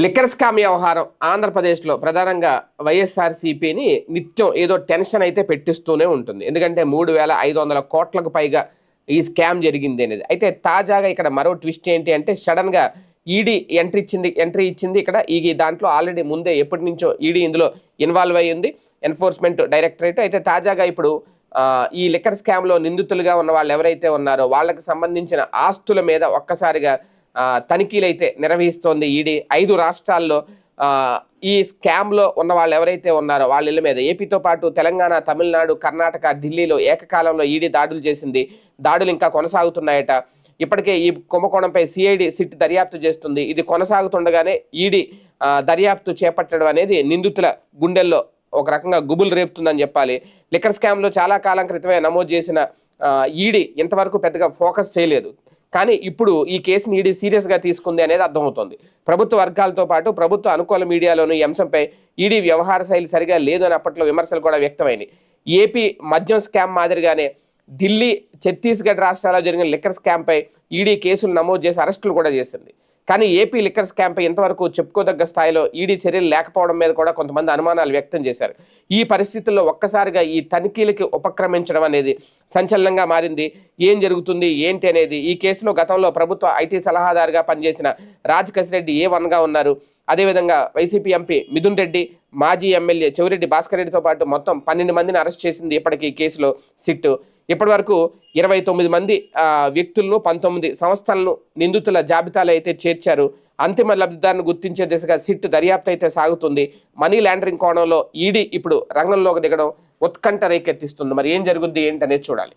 Liquor scam వ్యవహారం ఆంధ్రప్రదేశ్లో ప్రధానంగా వైఎస్ఆర్సీపీని నిత్యం ఏదో టెన్షన్ అయితే పెట్టిస్తూనే ఉంటుంది. ఎందుకంటే మూడు వేల ఐదు వందల కోట్లకు పైగా ఈ స్కామ్ జరిగింది అనేది. అయితే తాజాగా ఇక్కడ మరో ట్విస్ట్ ఏంటి అంటే సడన్గా ఈడీ ఎంట్రీ ఇచ్చింది ఎంట్రీ ఇచ్చింది ఇక్కడ. ఈ దాంట్లో ఆల్రెడీ ముందే ఎప్పటి నుంచో ఈడీ ఇందులో ఇన్వాల్వ్ అయ్యి ఉంది ఎన్ఫోర్స్మెంట్ డైరెక్టరేట్. అయితే తాజాగా ఇప్పుడు ఈ లిక్కర్ స్కామ్లో నిందితులుగా ఉన్న వాళ్ళు ఎవరైతే ఉన్నారో వాళ్ళకి సంబంధించిన ఆస్తుల మీద ఒక్కసారిగా తనిఖీలైతే నిర్వహిస్తోంది ఈడీ. ఐదు రాష్ట్రాల్లో ఈ స్కామ్లో ఉన్న వాళ్ళు ఎవరైతే ఉన్నారో వాళ్ళ ఇళ్ళ మీద. ఏపీతో పాటు తెలంగాణ తమిళనాడు కర్ణాటక ఢిల్లీలో ఏకకాలంలో ఈడీ దాడులు చేసింది. దాడులు ఇంకా కొనసాగుతున్నాయట. ఇప్పటికే ఈ కుంభకోణంపై సిఐడి సిట్ దర్యాప్తు చేస్తుంది. ఇది కొనసాగుతుండగానే ఈడీ దర్యాప్తు చేపట్టడం అనేది నిందితుల గుండెల్లో ఒక రకంగా గుబులు రేపుతుందని చెప్పాలి. లిక్కర్ స్కామ్లో చాలా కాలం క్రితమే నమోదు చేసిన ఈడీ ఇంతవరకు పెద్దగా ఫోకస్ చేయలేదు. కానీ ఇప్పుడు ఈ కేసుని ఈడీ సీరియస్గా తీసుకుంది అనేది అర్థమవుతోంది. ప్రభుత్వ వర్గాలతో పాటు ప్రభుత్వ అనుకూల మీడియాలోనూ ఈ అంశంపై ఈడీ వ్యవహార శైలి సరిగా లేదు అని అప్పట్లో విమర్శలు కూడా వ్యక్తమైనాయి. ఏపీ మద్యం స్కామ్ మాదిరిగానే ఢిల్లీ ఛత్తీస్గఢ్ రాష్ట్రాల్లో జరిగిన లిక్కర్ స్కామ్పై ఈడీ కేసులు నమోదు చేసి అరెస్టులు కూడా చేసింది. కానీ ఏపీ లిక్కర్ స్కామ్పై ఇంతవరకు చెప్పుకోదగ్గ స్థాయిలో ఈడీ చర్యలు లేకపోవడం మీద కూడా కొంతమంది అనుమానాలు వ్యక్తం చేశారు. ఈ పరిస్థితుల్లో ఒక్కసారిగా ఈ తనిఖీలకి ఉపక్రమించడం అనేది సంచలనంగా మారింది. ఏం జరుగుతుంది? ఏంటి అనేది? ఈ కేసులో గతంలో ప్రభుత్వ ఐటీ సలహాదారుగా పనిచేసిన రాజ్ కసిరెడ్డి ఏ వన్గా ఉన్నారు? అదేవిధంగా వైసీపీ ఎంపీ మిథున్ రెడ్డి మాజీ ఎమ్మెల్యే చెవిరెడ్డి భాస్కర్ రెడ్డితో పాటు మొత్తం పన్నెండు మందిని అరెస్ట్ చేసింది ఇప్పటికీ ఈ కేసులో సిట్టు. ఇప్పటి వరకు ఇరవై తొమ్మిది మంది వ్యక్తులను పంతొమ్మిది సంస్థలను నిందితుల జాబితాలో అయితే చేర్చారు. అంతిమ లబ్ధిదారును గుర్తించే దిశగా సిట్ దర్యాప్తు అయితే సాగుతుంది. మనీ లాండరింగ్ కోణంలో ఈడీ ఇప్పుడు రంగంలోకి దిగడం ఉత్కంఠ రేకెత్తిస్తుంది. మరి ఏం జరుగుద్ది ఏంటనేది చూడాలి.